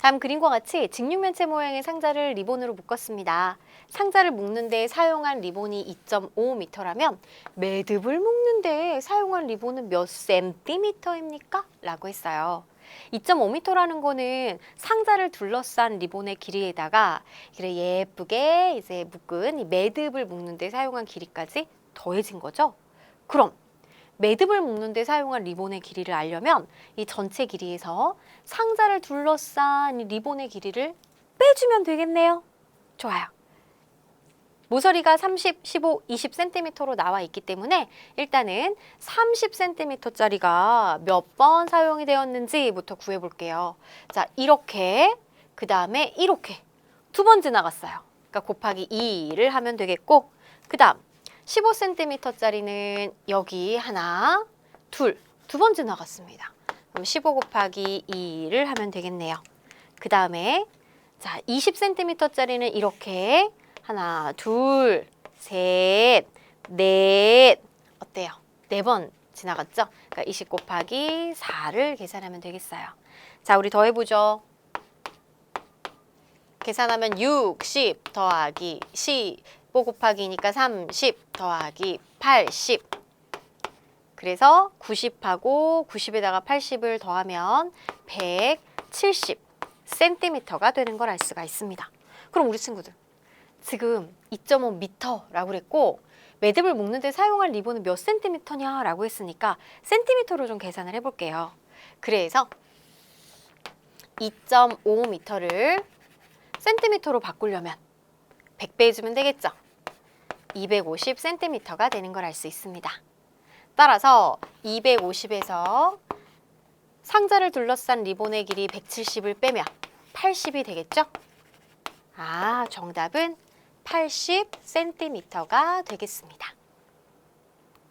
다음 그림과 같이 직육면체 모양의 상자를 리본으로 묶었습니다. 상자를 묶는데 사용한 리본이 2.5m라면 매듭을 묶는데 사용한 리본은 몇 센티미터입니까? 라고 했어요. 2.5m라는 거는 상자를 둘러싼 리본의 길이에다가 그래 예쁘게 이제 묶은 이 매듭을 묶는데 사용한 길이까지 더해진 거죠. 그럼 매듭을 묶는데 사용한 리본의 길이를 알려면 이 전체 길이에서 상자를 둘러싼 이 리본의 길이를 빼주면 되겠네요. 좋아요. 모서리가 30, 15, 20cm로 나와 있기 때문에 일단은 30cm짜리가 몇 번 사용이 되었는지부터 구해볼게요. 자, 이렇게, 그 다음에 이렇게 두 번 지나갔어요. 그러니까 곱하기 2를 하면 되겠고, 그 다음 15cm짜리는 여기 하나, 둘, 두번 지나갔습니다. 그럼 15 곱하기 2를 하면 되겠네요. 그 다음에 자 20cm짜리는 이렇게 하나, 둘, 셋, 넷 어때요? 네 번 지나갔죠? 그러니까 20 곱하기 4를 계산하면 되겠어요. 자, 우리 더해보죠. 계산하면 60 더하기 15 곱하기니까 30 더하기 80 그래서 90하고 90에다가 80을 더하면 170cm가 되는 걸 알 수가 있습니다. 그럼 우리 친구들 지금 2.5m라고 그랬고 매듭을 묶는데 사용할 리본은 몇 센티미터냐라고 했으니까 센티미터로 좀 계산을 해볼게요. 그래서 2.5m를 센티미터로 바꾸려면 100배 해주면 되겠죠? 250cm가 되는 걸 알 수 있습니다. 따라서 250에서 상자를 둘러싼 리본의 길이 170을 빼면 80이 되겠죠? 아, 정답은 80cm가 되겠습니다.